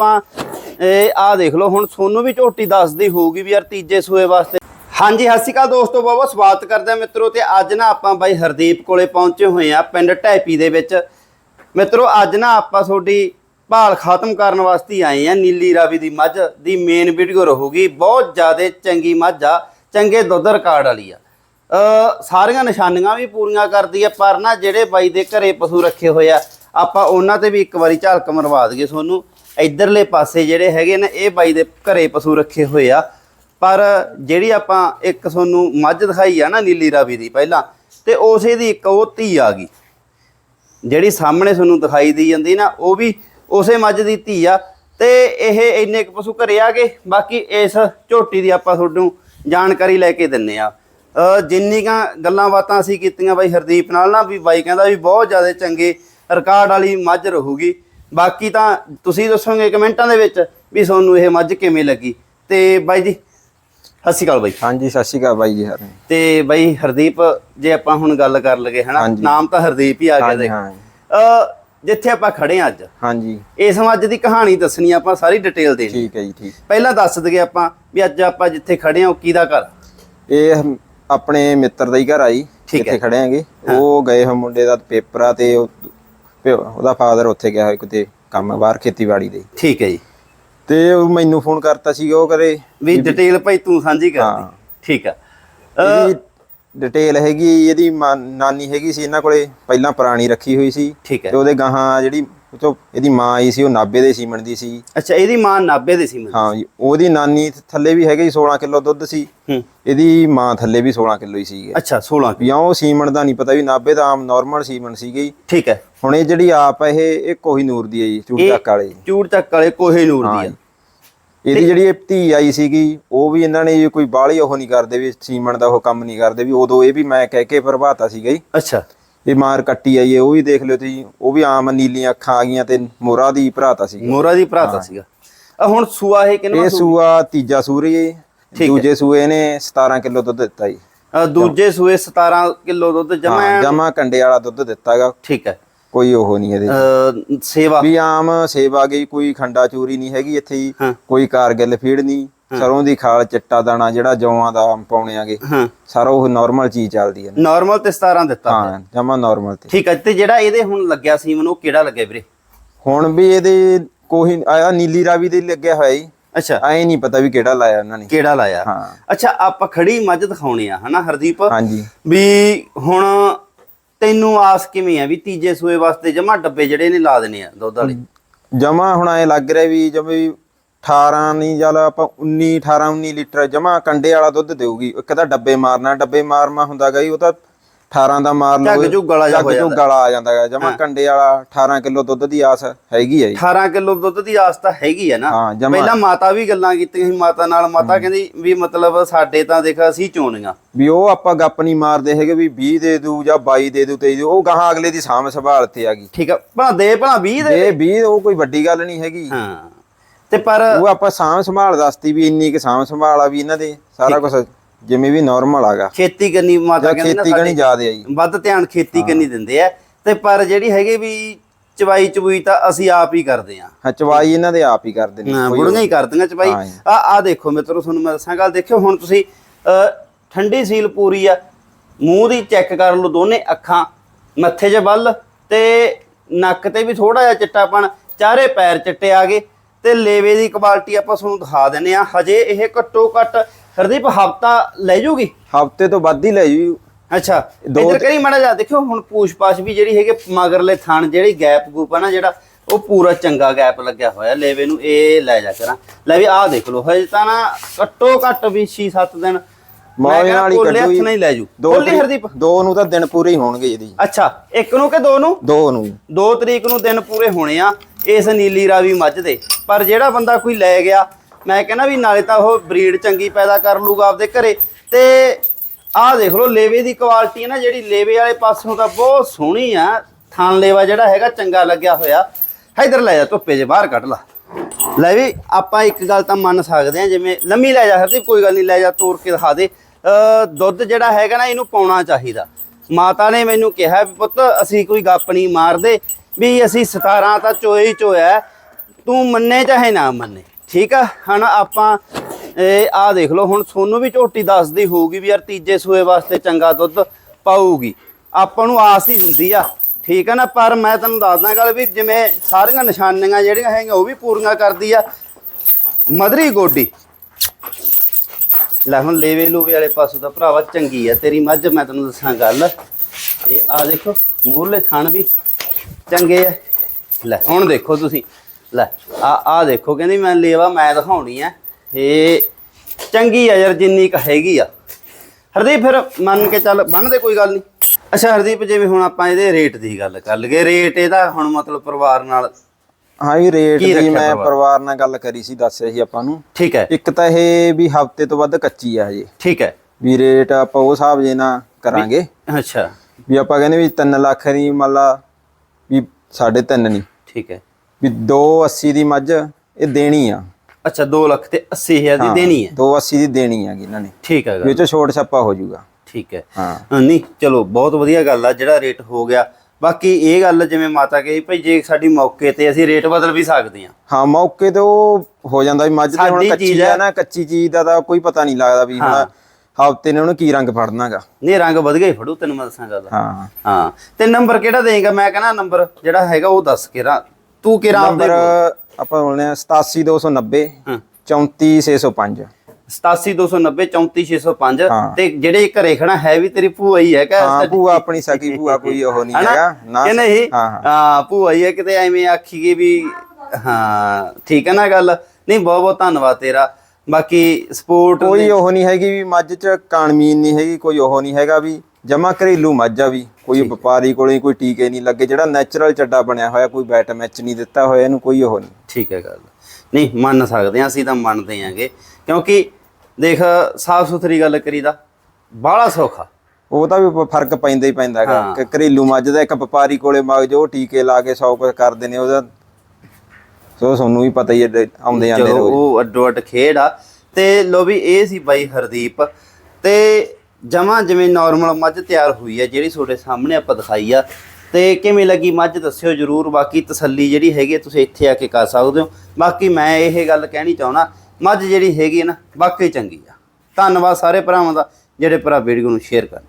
ਆਪਾਂ ਇਹ ਆ ਦੇਖ ਲਓ, ਹੁਣ ਸੋਨੂੰ ਵੀ ਝੋਟੀ ਦੱਸਦੀ ਹੋਊਗੀ ਵੀ ਯਾਰ ਤੀਜੇ ਸੂਏ ਵਾਸਤੇ। ਹਾਂਜੀ, ਸਤਿ ਸ਼੍ਰੀ ਅਕਾਲ ਦੋਸਤੋ, ਬਹੁਤ ਸਵਾਗਤ ਕਰਦੇ ਆ ਮਿੱਤਰੋ, ਤੇ ਅੱਜ ਨਾ ਆਪਾਂ ਬਾਈ ਹਰਦੀਪ ਕੋਲੇ ਪਹੁੰਚੇ ਹੋਏ ਆ ਪਿੰਡ ਢੈਪੀ ਦੇ ਵਿੱਚ। ਮਿੱਤਰੋ, ਅੱਜ ਨਾ ਆਪਾਂ ਤੁਹਾਡੀ ਭਾਲ ਖਤਮ ਕਰਨ ਵਾਸਤੇ ਆਏ ਆ, ਨੀਲੀ ਰਾਵੀ ਦੀ ਮੱਝ ਦੀ ਮੇਨ ਵੀਡੀਓ ਰਹੂਗੀ। ਬਹੁਤ ਜ਼ਿਆਦਾ ਚੰਗੀ ਮੱਝ ਆ, ਚੰਗੇ ਦੁੱਧ ਰਿਕਾਰਡ ਵਾਲੀ ਆ। ਸਾਰੀਆਂ ਨਿਸ਼ਾਨੀਆਂ ਵੀ ਪੂਰੀਆਂ ਕਰਦੀ ਆ, ਪਰ ਨਾ ਜਿਹੜੇ ਬਾਈ ਦੇ ਘਰੇ ਪਸ਼ੂ ਰੱਖੇ ਹੋਏ ਆ, ਆਪਾਂ ਉਹਨਾਂ ਤੇ ਵੀ ਇੱਕ ਵਾਰੀ ਝਲਕ ਮਰਵਾ ਦਈਏ ਤੁਹਾਨੂੰ। ਇਧਰਲੇ ਪਾਸੇ ਜਿਹੜੇ ਹੈਗੇ ਨੇ ਇਹ ਬਾਈ ਦੇ ਘਰੇ ਪਸ਼ੂ ਰੱਖੇ ਹੋਏ ਆ। ਪਰ ਜਿਹੜੀ ਆਪਾਂ ਇੱਕ ਤੁਹਾਨੂੰ ਮੱਝ ਦਿਖਾਈ ਆ ਨਾ ਨੀਲੀ ਰਾਵੀ ਦੀ ਪਹਿਲਾਂ ਤੇ ਉਸੇ ਦੀ ਇੱਕ ਉਹ ਧੀ ਆ ਗਈ। ਜਿਹੜੀ ਸਾਹਮਣੇ ਤੁਹਾਨੂੰ ਦਿਖਾਈ ਦੀ ਜਾਂਦੀ ਨਾ ਉਹ ਵੀ ਉਸੇ ਮੱਝ ਦੀ ਧੀ ਆ। ਤੇ ਇਹ ਇੰਨੇ ਕੁ ਪਸ਼ੂ ਘਰੇ ਆ ਗਏ ਬਾਕੀ ਇਸ ਝੋਟੀ ਦੀ ਆਪਾਂ ਤੁਹਾਨੂੰ ਜਾਣਕਾਰੀ ਲੈ ਕੇ ਦਿੰਨੇ ਆ। ਅ, ਜਿੰਨੀਆਂ ਗੱਲਾਂ ਬਾਤਾਂ ਅਸੀਂ ਕੀਤੀਆਂ ਬਾਈ ਹਰਦੀਪ ਨਾਲ ਨਾ ਵੀ ਬਾਈ ਕਹਿੰਦਾ ਵੀ ਬਹੁਤ ਜ਼ਿਆਦਾ ਚੰਗੇ ਰਿਕਾਰਡ ਵਾਲੀ ਮੱਝ ਰਹੂਗੀ। ਬਾਕੀ ਤਾਂ ਤੁਸੀਂ ਦੱਸੋਗੇ ਕਮੈਂਟਾਂ ਦੇ ਵਿੱਚ ਵੀ ਤੁਹਾਨੂੰ ਇਹ ਮੱਝ ਕਿਵੇਂ ਲੱਗੀ। ਤੇ ਬਾਈ ਜੀ ਸਤਿ ਸ਼੍ਰੀ ਅਕਾਲ ਬਾਈ। ਹਾਂਜੀ ਸਤਿ ਸ਼੍ਰੀ ਅਕਾਲ ਬਾਈ ਜੀ ਹਰ ਤੇ ਬਾਈ ਹਰਦੀਪ ਜੇ ਆਪਾਂ ਹੁਣ ਗੱਲ ਕਰ ਲਗੇ ਹਨਾ। ਨਾਮ ਤਾਂ ਹਰਦੀਪ ਹੀ ਆ ਗਿਆ ਹਾਂ। ਅ ਜਿੱਥੇ ਆਪਾਂ ਖੜੇ ਆ ਅੱਜ। ਹਾਂਜੀ। ਇਸ ਮੱਝ ਦੀ ਕਹਾਣੀ ਦੱਸਣੀ ਆਪਾਂ ਸਾਰੀ ਡਿਟੇਲ ਦੇਣੀ। ਠੀਕ ਹੈ ਜੀ ਠੀਕ। ਪਹਿਲਾਂ ਦੱਸ ਦਈਏ ਆਪਾਂ ਵੀ ਅੱਜ ਆਪਾਂ ਜਿੱਥੇ ਖੜੇ ਆ ਉਹ ਕਿਹਦਾ ਘਰ? ਇਹ ਆਪਣੇ ਮਿੱਤਰ ਦਾ ਹੀ ਘਰ ਆਈ। ਜਿੱਥੇ ਖੜੇ ਆਂਗੇ ਉਹ ਗਏ ਹੋ ਮੁੰਡੇ ਦਾ ਪੇਪਰ ਆ ਤੇ ਪਿਓ- ਉਹਦਾ ਫਾਦਰ ਉੱਥੇ ਗਿਆ ਹੋਇਆ ਕਿਤੇ ਕੰਮ ਬਾਹਰ ਖੇਤੀਬਾੜੀ ਦੇ। ਠੀਕ ਹੈ ਜੀ। ਤੇ ਉਹ ਮੈਨੂੰ ਫੋਨ ਕਰਤਾ ਸੀ ਉਹ ਕਰੇ ਵੀ ਡਿਟੇਲ ਭਾਈ ਤੂੰ ਸਾਂਝੀ ਕਰ। ਦੇ। ਠੀਕ ਆ। ਇਹਦੀ ਡਿਟੇਲ ਹੈਗੀ ਇਹਦੀ ਨਾਨੀ ਹੈਗੀ ਸੀ ਇਹਨਾਂ ਕੋਲੇ ਪਹਿਲਾਂ ਪੁਰਾਣੀ ਰੱਖੀ ਹੋਈ ਸੀ। ਤੇ ਉਹਦੇ ਗਾਹਾਂ ਜਿਹੜੀ ਉਹ ਤੋਂ ਇਹਦੀ ਮਾਂ ਆਈ ਸੀ ਉਹ ਨਾਬੇ ਦੇ ਸੀਮਣ ਦੀ ਸੀ। ਅੱਛਾ ਇਹਦੀ ਮਾਂ ਨਾਬੇ ਦੇ ਸੀ ਮੈਨੂੰ ਹਾਂ ਜੀ ਉਹਦੀ ਨਾਨੀ ਥੱਲੇ ਵੀ ਹੈਗੇ ਸੀ 16 ਕਿਲੋ ਦੁੱਧ ਸੀ। ਹੂੰ। ਇਹਦੀ ਮਾਂ ਥੱਲੇ ਵੀ 16 ਕਿਲੋ ਹੀ ਸੀਗੇ। ਅੱਛਾ 16 ਜਾਂ ਉਹ ਸੀਮਨ ਦਾ ਨਹੀਂ ਪਤਾ ਵੀ ਨਾਬੇ ਦਾ ਆਮ ਨਾਰਮਲ ਸੀਮਨ ਸੀਗੀ। ਠੀਕ ਹੈ। ਹੁਣ ਇਹ ਜਿਹੜੀ ਆਪ ਹੈ ਇਹ ਇਹ ਕੋਹੀ ਨੂਰ ਦੀ ਹੈ ਜੀ ਚੂੜ ਚੱਕ ਵਾਲੇ। ਚੂੜ ਚੱਕ ਵਾਲੇ ਕੋਹੇ ਨੂਰ ਹਾਂ ਦੀ ਜੀ। ਇਹਦੀ ਜਿਹੜੀ ਇਹ ਧੀ ਆਈ ਸੀਗੀ ਉਹ ਵੀ ਇਹਨਾਂ ਨੇ ਕੋਈ ਬਾਹਲੀ ਉਹ ਨਹੀਂ ਕਰਦੇ ਵੀ ਸੀਮਨ ਦਾ ਉਹ ਕੰਮ ਨਹੀਂ ਕਰਦੇ ਵੀ ਉਦੋਂ ਇਹ ਵੀ ਮੈਂ ਕਹਿ ਕੇ ਪ੍ਰਭਾਤਾ ਸੀਗਾ ਜੀ। ਅੱਛਾ। ਇਹ ਮਾਰ ਕੱਟੀ ਆਈ ਉਹ ਵੀ ਦੇਖ ਲਿਓ ਤੁਸੀਂ ਉਹ ਵੀ ਆਮ ਨੀਲੀਆਂ ਅੱਖਾਂ ਆ ਗਈਆਂ ਤੇ ਮੋਰਾ ਦੀ ਭਰਾਤਾ ਸੀ ਮੋਰਾ ਦੀ ਭਰਾਤਾ ਸੀਗਾ। ਆ ਹੁਣ ਸੂਆ ਇਹ ਕਿੰਨਾ ਇਹ ਸੂਆ? ਤੀਜਾ ਸੂਰੀ ਹੈ ਦੂਜੇ ਸੂਏ ਨੇ 17 ਕਿਲੋ ਦੁੱਧ ਦਿੱਤਾ ਜੀ। ਦੂਜੇ ਸੂਏ 17 ਕਿਲੋ ਦੁੱਧ ਜਮਾ ਜਮਾ ਕੰਡੇ ਵਾਲਾ ਦੁੱਧ ਦਿੱਤਾਗਾ ਠੀਕ ਹੈ। ਕੋਈ ਉਹ ਨਹੀਂ ਇਹਦੇ ਸੇਵਾ? ਵੀ ਆਮ ਸੇਵਾ ਗਈ ਕੋਈ ਖੰਡਾ ਚੂਰੀ ਨਹੀਂ ਹੈਗੀ ਇੱਥੇ। ਕੋਈ ਕਾਰਗਿਲ ਫੀਡ ਨਹੀਂ। ਸਰੋਂ ਦੀ ਖਾਲ ਚਿੱਟਾ ਦਾਣਾ ਜਿਹੜਾ ਜੌਆਂ ਦਾ ਪਾਉਣੇ ਆਗੇ ਸਾਰਾ ਉਹ ਨਾਰਮਲ ਚੀਜ਼ ਚੱਲਦੀ ਹੈ ਨਾਰਮਲ ਤੇ 17 ਦਿੱਤਾ। ਹਾਂ ਜਮਾ ਨਾਰਮਲ ਤੇ। ਠੀਕ ਹੈ ਤੇ ਜਿਹੜਾ ਇਹਦੇ ਹੁਣ ਲੱਗਿਆ ਸੀ ਮੈਨੂੰ ਕਿਹੜਾ ਲੱਗਿਆ ਵੀਰੇ? ਹੁਣ ਵੀ ਇਹਦੇ ਕੋਈ ਆਇਆ ਨੀਲੀ ਰਾਵੀ ਦੇ ਲੱਗਿਆ ਹੋਇਆ ਜੀ। ਅੱਛਾ। ਐ ਨਹੀਂ ਪਤਾ ਵੀ ਕਿਹੜਾ ਲਾਇਆ ਉਹਨਾਂ ਨੇ। ਕਿਹੜਾ ਲਾਇਆ? ਹਾਂ। ਅੱਛਾ ਆਪਾਂ ਖੜੀ ਮੱਝ ਦਿਖਾਉਣੀ ਆ ਹਨਾ ਹਰਦੀਪ? ਹਾਂਜੀ। ਵੀ ਹੁਣ ਤੈਨੂੰ ਆਸ ਕਿਵੇਂ ਆ ਵੀ ਤੀਜੇ ਸੂਏ ਵਾਸਤੇ ਜਮਾ ਡੱਬੇ ਜਿਹੜੇ ਨੇ ਲਾ ਦੇਣੇ ਆ ਦੁੱਧ ਵਾਲੇ? ਜਮਾ ਹੁਣ ਐ ਲੱਗ ਰਿਹਾ ਵੀ ਜਿਵੇਂ ਵੀ 18 ਨਹੀਂ ਚੱਲ ਆਪਾਂ 19 18 19 ਲੀਟਰ ਜਮਾ ਕੰਡੇ ਵਾਲਾ ਦੁੱਧ ਦੇਊਗੀ। ਇੱਕ ਤਾਂ ਡੱਬੇ ਮਾਰਨਾ ਡੱਬੇ ਮਾਰਮਾ ਹੁੰਦਾ ਗਈ ਉਹ ਤਾਂ 18 ਦਾ ਮਾਰ ਲਓ ਝੱਗ ਝੁੱਗ ਵਾਲਾ ਜਿਹਾ ਹੋ ਜਾਂਦਾ। ਗਲਾ ਆ ਜਾਂਦਾ ਹੈ ਜਮਾ ਕੰਡੇ ਵਾਲਾ 18 ਕਿਲੋ ਦੁੱਧ ਦੀ ਆਸ ਹੈਗੀ ਹੈ ਜੀ। 18 ਕਿਲੋ ਦੁੱਧ ਦੀ ਆਸ ਤਾਂ ਹੈਗੀ ਨਾ। ਹਾਂ, ਜਮਾਂ। ਪਹਿਲਾਂ ਮਾਤਾ ਵੀ ਗੱਲਾਂ ਕੀਤੀਆਂ ਸੀ ਮਾਤਾ ਨਾਲ ਮਾਤਾ ਕਹਿੰਦੀ ਵੀ ਮਤਲਬ ਸਾਡੇ ਤਾਂ ਦੇਖ ਅਸੀਂ ਚੋਣੀਆਂ। ਵੀ ਉਹ ਆਪਾਂ ਗੱਪ ਨਹੀਂ ਮਾਰਦੇ ਹੈਗੇ ਵੀ 20 ਦੇ ਦੂ ਜਾਂ 22 ਦੇ ਦੂ 23 ਦੇ ਉਹ ਗਾਹਾਂ ਅਗਲੇ ਦੀ ਸਾਂਭ ਸੰਭਾਲ ਤੇ ਆ ਗਈ। ਠੀਕ ਆ ਭਲਾ ਦੇ ਭਲਾ 20 ਦੇ ਇਹ 20 ਉਹ ਕੋਈ ਵੱਡੀ ਗੱਲ ਨਹੀਂ ਹੈਗੀ। ਹਾਂ। ਤੇ ਪਰ ਉਹ ਆਪਾਂ ਸਾਂਭ ਸੰਭਾਲ ਦੱਸਤੀ ਵੀ ਇੰਨੀ ਕਿ ਸਾਂਭ ਸੰਭਾਲ ਆ ਵੀ ਇਹਨਾਂ ਦੇ ਸਾਰਾ ਕੁਝ ਜਿਵੇਂ ਵੀ ਨਾਰਮਲ ਆਗਾ। ਖੇਤੀ ਕਰਨੀ ਮਾਤਾ ਕਹਿੰਦੀ ਨਾ ਖੇਤੀ ਜ਼ਿਆਦੇ ਆ ਜੀ। ਵੱਧ ਧਿਆਨ ਖੇਤੀ ਕਰਨੀ ਦਿੰਦੇ ਆ। ਤੇ ਪਰ ਜਿਹੜੀ ਹੈਗੇ ਵੀ ਚਵਾਈ ਚਬੂਈ ਤਾਂ ਅਸੀਂ ਆਪ ਹੀ ਕਰਦੇ ਆ। ਹਾਂ ਚਵਾਈ ਇਹਨਾਂ ਦੇ ਆਪ ਹੀ ਕਰਦੇ ਨੇ ਬੁੜੀਆਂ ਹੀ ਕਰਦੀਆਂ ਚਵਾਈ। ਆ ਆ ਦੇਖੋ ਮਿੱਤਰੋ ਤੁਹਾਨੂੰ ਮੈਂ ਦੱਸਾਂ ਗੱਲ ਦੇਖਿਓ ਹੁਣ ਤੁਸੀਂ ਠੰਡੀ ਸੀਲ ਪੂਰੀ ਆ ਮੂੰਹ ਦੀ ਚੈੱਕ ਕਰ ਲਓ ਦੋਨੇ ਅੱਖਾਂ ਮੱਥੇ 'ਚ ਵੱਲ ਤੇ ਨੱਕ ਤੇ ਵੀ ਥੋੜਾ ਜਿਹਾ ਚਿੱਟਾਪਣ ਚਾਰੇ ਪੈਰ ਚਿੱਟੇ ਆ ਗਏ। ਤੇ ਲੇਵੇ ਦੀ ਕੁਆਲਿਟੀ ਆਪਾਂ ਤੁਹਾਨੂੰ ਦਿਖਾ ਦਿੰਨੇ ਆ ਹਜੇ ਇਹ ਘੱਟੋ ਘੱਟ ਹਰਦੀਪ ਹਫਤਾ ਲੈ ਜੂਗੀ? ਹਫ਼ਤੇ ਤੋਂ ਵੱਧ ਹੀ ਲੈ ਜੀ। ਅੱਛਾ ਦੋ ਇਧਰ ਕਰੀ ਮਾੜਾ ਜਾ ਦੇਖਿਓ ਹੁਣ ਪੂਛ-ਪਾਛ ਵੀ ਜਿਹੜੀ ਹੈਗੇ ਮਗਰਲੇ ਥਣ ਜਿਹੜੀ ਗੈਪ ਗੂਪ ਆ ਨਾ ਜਿਹੜਾ ਉਹ ਪੂਰਾ ਚੰਗਾ ਗੈਪ ਲੱਗਿਆ ਹੋਇਆ। ਲੇਵੇ ਨੂੰ ਇਹ ਲੈ ਜਾ ਕਰਾਂ। ਲੈ ਵੀ ਆਹ ਦੇਖ ਲਓ ਹਜੇ ਤਾਂ ਨਾ ਘੱਟੋ ਘੱਟ ਵੀ 6-7 ਦਿਨ ਮੌਜ ਨਾਲ ਹੀ ਕੱਢੂ ਨਹੀਂ ਲੈ ਜੂ। ਦੋ ਬੋਲੀ ਹਰਦੀਪ? ਦੋ ਨੂੰ ਤਾਂ ਦਿਨ ਪੂਰੇ ਹੀ ਹੋਣਗੇ ਇਹਦੀ। ਅੱਛਾ ਇੱਕ ਨੂੰ ਕਿ ਦੋ ਨੂੰ? ਦੋ ਨੂੰ। 2 ਤਰੀਕ ਨੂੰ ਦਿਨ ਪੂਰੇ ਹੋਣੇ ਆ। ਇਸ ਨੀਲੀ ਰਾਵੀ ਮੱਝ ਦੇ। ਪਰ ਜਿਹੜਾ ਬੰਦਾ ਕੋਈ ਲੈ ਗਿਆ, ਮੈਂ ਕਹਿੰਦਾ ਵੀ ਨਾਲੇ ਤਾਂ ਉਹ ਬਰੀਡ ਚੰਗੀ ਪੈਦਾ ਕਰ ਲੂਗਾ ਆਪਦੇ ਘਰੇ। ਤੇ ਆਹ ਦੇਖ ਲਓ, ਲੇਵੇ ਦੀ ਕੁਆਲਿਟੀ ਹੈ ਨਾ, ਜਿਹੜੀ ਲੇਵੇ ਵਾਲੇ ਪਾਸੋਂ ਤਾਂ ਬਹੁਤ ਸੋਹਣੀ ਆ। ਥਣ ਲੇਵਾ ਜਿਹੜਾ ਹੈਗਾ, ਚੰਗਾ ਲੱਗਿਆ ਹੋਇਆ। ਇਧਰ ਲੈ ਜਾ, ਧੁੱਪੇ ਜੇ ਬਾਹਰ ਕੱਢ ਲਾ। ਲੈ ਵੀ, ਆਪਾਂ ਇੱਕ ਗੱਲ ਤਾਂ ਮੰਨ ਸਕਦੇ ਆ ਜਿਵੇਂ ਲੰਮੀ ਲੈ ਜਾ ਹਰਦੀਪ, ਕੋਈ ਗੱਲ ਨਹੀਂ, ਲੈ ਜਾ, ਤੋੜ ਕੇ ਦਿਖਾ ਦੇ। ਅ ਦੁੱਧ ਜਿਹੜਾ ਹੈਗਾ ਨਾ, ਇਹਨੂੰ ਪਾਉਣਾ ਚਾਹੀਦਾ। ਮਾਤਾ ਨੇ ਮੈਨੂੰ ਕਿਹਾ ਵੀ ਪੁੱਤ, ਅਸੀਂ ਕੋਈ ਗੱਪ ਨਹੀਂ ਮਾਰਦੇ। ਵੀ ਅਸੀਂ 17 ਤਾਂ ਚੋਏ ਚੋਇਆ ਤੂੰ ਮੰਨੇ ਚਾਹੇ ਨਾ ਮੰਨੇ, ਠੀਕ ਆ? ਹਣ ਆਪਾਂ, ਇਹ ਆ ਦੇਖ ਲਓ, ਹੁਣ ਸੋਨੂੰ ਵੀ ਝੋਟੀ ਦੱਸਦੀ ਹੋਊਗੀ ਵੀ ਯਾਰ ਤੀਜੇ ਸੂਏ ਵਾਸਤੇ ਚੰਗਾ ਦੁੱਧ ਪਾਊਗੀ। ਆਪਾਂ ਨੂੰ ਆਸ ਹੀ ਹੁੰਦੀ ਆ, ਠੀਕ ਹੈ ਨਾ? ਪਰ ਮੈਂ ਤੈਨੂੰ ਦੱਸਦਾ ਗੱਲ ਵੀ ਜਿਵੇਂ ਸਾਰੀਆਂ ਨਿਸ਼ਾਨੀਆਂ ਜਿਹੜੀਆਂ ਹੈਗੀਆਂ, ਉਹ ਵੀ ਪੂਰੀਆਂ ਕਰਦੀ ਆ। ਮਦਰੀ ਗੋਡੀ। ਲੈ ਹੁਣ ਲੇਵੇ ਲੂਵੇ ਵਾਲੇ ਪਾਸੋਂ ਦਾ ਭਰਾਵਾ ਚੰਗੀ ਆ ਤੇਰੀ ਮੱਝ, ਮੈਂ ਤੈਨੂੰ ਦੱਸਾਂ ਗੱਲ। ਇਹ ਆ ਦੇਖੋ ਮੂਰਲੇ ਥਣ ਵੀ। ਚੰਗੇ ਆ। ਲੈ ਹੁਣ ਦੇਖੋ ਤੁਸੀਂ। ਲੈ ਆ ਆ ਦੇਖੋ ਕਹਿੰਦੀ ਮੈਂ ਲੇਵਾ ਮੈਂ ਦਿਖਾਉਣੀ ਆ। ਇਹ ਚੰਗੀ ਆ ਯਾਰ ਜਿੰਨੀ ਕ ਹੈਗੀ ਆ। ਹਰਦੀਪ ਫਿਰ ਮੰਨ ਕੇ ਚੱਲ ਬੰਨਦੇ ਕੋਈ ਗੱਲ ਨਹੀਂ ਅੱਛਾ ਹਰਦੀਪ ਜਿਵੇਂ ਹੁਣ ਆਪਾਂ ਇਹਦੇ ਰੇਟ ਦੀ ਗੱਲ ਕਰ ਲਈਏ ਰੇਟ ਇਹਦਾ ਹੁਣ ਮਤਲਬ ਪਰਿਵਾਰ ਨਾਲ ਹਾਂ ਵੀ ਰੇਟ ਕੀ ਦੀ ਰੱਖਿਆ ਮੈਂ ਪਰਿਵਾਰ? ਪਰਿਵਾਰ ਨਾਲ ਗੱਲ ਕਰੀ ਸੀ ਦੱਸਿਆ ਸੀ ਆਪਾਂ ਨੂੰ। ਠੀਕ ਹੈ। ਇੱਕ ਤਾਂ ਇਹ ਵੀ ਹਫ਼ਤੇ ਤੋਂ ਵੱਧ ਕੱਚੀ ਆ ਹਜੇ। ਠੀਕ ਹੈ। ਵੀ ਰੇਟ ਆਪਾਂ ਉਹ ਹਿਸਾਬ ਜੇ ਨਾ ਕਰਾਂਗੇ। ਅੱਛਾ। ਵੀ ਆਪਾਂ ਕਹਿੰਦੇ ਵੀ 3 ਲੱਖ ਦੀ ਮੰਨ ਲਾ ਵੀ 3.5 ਨਹੀਂ ਠੀਕ ਹੈ। ਵੀ 280 ਦੀ ਮੱਝ ਇਹ ਦੇਣੀ ਆ। ਅੱਛਾ 2 ਲੱਖ ਤੇ 80 ਹਜ਼ਾਰ ਦੀ ਦੇਣੀ ਹੈ। 280 ਦੀ ਦੇਣੀ ਹੈਗੀ ਇਹਨਾਂ ਨੇ। ਠੀਕ ਹੈ ਵੀ ਗੱਲ। ਇਹ ਚ ਛੋਟ ਛੱਪਾ ਹੋ ਜਾਊਗਾ। ਠੀਕ ਹੈ। ਹਾਂ। ਨਹੀਂ ਚਲੋ ਬਹੁਤ ਵਧੀਆ ਗੱਲ ਆ ਜਿਹੜਾ ਰੇਟ ਹੋ ਗਿਆ। ਬਾਕੀ ਇਹ ਗੱਲ ਜਿਵੇਂ ਮਾਤਾ ਕਹੀ ਭਈ ਜੇ ਸਾਡੀ ਮੌਕੇ ਤੇ ਅਸੀਂ ਰੇਟ ਬਦਲ ਵੀ ਸਕਦੇ ਹਾਂ। ਹਾਂ ਮੌਕੇ ਤੇ ਉਹ ਹੋ ਜਾਂਦਾ ਵੀ ਮੱਝ ਤੇ ਹੁਣ ਕੱਚੀ ਆ। ਨਾ ਕੱਚੀ ਚੀਜ਼ ਦਾ ਤਾਂ ਕੋਈ ਪਤਾ ਨਹੀਂ ਲੱਗਦਾ ਵੀ ਹੁਣ ਹਫ਼ਤੇ ਨੇ ਉਹਨੂੰ ਕੀ ਰੰਗ ਫੜਨਾਗਾ? ਨਹੀਂ ਰੰਗ ਵਧ ਗਏ ਫੜੂ ਤੈਨੂੰ ਮੈਂ ਦੱਸਾਂ ਗੱਲ। ਹਾਂ। ਹਾਂ। ਤੇ ਨੰਬਰ ਕਿਹੜਾ ਦੇਂਗਾ? ਮੈਂ ਕਹਿੰਦਾ ਨੰਬਰ ਜਿਹੜਾ ਹੈਗਾ ਉਹ ਦੱਸ ਕੇ ਰਾ ਤੂੰ ਕਿਰਾ ਆਪਦੇ ਨੰਬਰ ਆਪਾਂ ਬੋਲਨੇ ਆ 87290 ਹਾਂ। 34605 87290 34605 ਹਾਂ। ਤੇ ਜਿਹੜੇ ਘਰੇ ਖੜਾ ਹੈ ਵੀ ਤੇਰੀ ਭੂਆ ਹੀ ਹੈ ਕਿ ਹਾਂ ਭੂਆ ਆਪਣੀ ਸਕੀ ਭੂਆ ਕੋਈ ਉਹ ਨਹੀਂ? ਹੈਗਾ। ਨਾ ਕਿ ਨਹੀਂ? ਹਾਂ ਭੂਆ ਹੀ ਹੈ ਕਿਤੇ ਐਵੇਂ ਆਖੀਗੇ ਵੀ ਹਾਂ ਠੀਕ ਹੈ ਨਾ ਗੱਲ? ਨਹੀਂ ਬਹੁਤ ਬਹੁਤ ਧੰਨਵਾਦ ਤੇਰਾ। ਬਾਕੀ ਸਪੋਰਟ ਕੋਈ ਉਹ ਨਹੀਂ ਹੈਗੀ ਵੀ ਮੱਝ ਚ ਕਾਣਮੀਨ ਨਹੀਂ ਹੈਗੀ ਕੋਈ ਉਹ ਨਹੀਂ ਹੈਗਾ ਵੀ ਜਮਾ ਘਰੇਲੂ ਮੱਝ ਆ ਵੀ ਕੋਈ ਵਪਾਰੀ ਕੋਲੇ ਕੋਈ ਟੀਕੇ ਨਹੀਂ ਲੱਗੇ ਜਿਹੜਾ ਨੈਚੁਰਲ ਚੱਡਾ ਬਣਿਆ ਹੋਇਆ ਕੋਈ ਬੈਟ ਮੈਚ ਨਹੀਂ ਦਿੱਤਾ ਹੋਇਆ ਇਹਨੂੰ ਕੋਈ ਉਹ ਨਹੀਂ। ਠੀਕ ਹੈ ਗੱਲ। ਨਹੀਂ ਮੰਨ ਸਕਦੇ ਹਾਂ ਅਸੀਂ ਤਾਂ ਮੰਨਦੇ ਆਂਗੇ ਕਿਉਂਕਿ ਦੇਖ ਸਾਫ਼ ਸੁਥਰੀ ਗੱਲ ਕਰੀਦਾ ਬਾਹਲਾ ਸੌਖਾ। ਉਹ ਤਾਂ ਵੀ ਫ਼ਰਕ ਪੈਂਦਾ ਹੀ ਪੈਂਦਾ ਹੈਗਾ ਹਾਂ। ਕਿ ਘਰੇਲੂ ਮੱਝ ਦਾ ਇੱਕ ਵਪਾਰੀ ਕੋਲੇ ਮੱਝ ਜੋ ਟੀਕੇ ਲਾ ਕੇ ਸੌ ਕੁਝ ਕਰਦੇ ਨੇ ਉਹਦਾ ਸੋ ਤੁਹਾਨੂੰ ਵੀ ਪਤਾ ਹੀ ਹੈ ਆਉਂਦੇ ਜਾਂਦੇ ਚਲੋ ਰੋਜ਼। ਉਹ ਅੱਡੋ ਅੱਡ ਖੇਡ ਆ ਤੇ ਲੋ ਵੀ ਇਹ ਸੀ ਬਾਈ ਹਰਦੀਪ। ਤੇ ਜਮਾ ਜਿਵੇਂ ਨਾਰਮਲ ਮੱਝ ਤਿਆਰ ਹੋਈ ਹੈ ਜਿਹੜੀ ਤੁਹਾਡੇ ਸਾਹਮਣੇ ਆਪਾਂ ਦਿਖਾਈ ਆ। ਤੇ ਕਿਵੇਂ ਲੱਗੀ ਮੱਝ ਦੱਸਿਓ ਜਰੂਰ ਬਾਕੀ ਤਸੱਲੀ ਜਿਹੜੀ ਹੈਗੀ ਹੈ ਤੁਸੀਂ ਇੱਥੇ ਆ ਕੇ ਕਰ ਸਕਦੇ ਹੋ। ਬਾਕੀ ਮੈਂ ਇਹ ਗੱਲ ਕਹਿਣੀ ਚਾਹੁੰਦਾ ਮੱਝ ਜਿਹੜੀ ਹੈਗੀ ਹੈ ਨਾ ਵਾਕਈ ਚੰਗੀ ਆ। ਧੰਨਵਾਦ ਸਾਰੇ ਭਰਾਵਾਂ ਦਾ ਜਿਹੜੇ ਭਰਾ ਵੀਡੀਓ ਨੂੰ ਸ਼ੇਅਰ ਕਰਨ।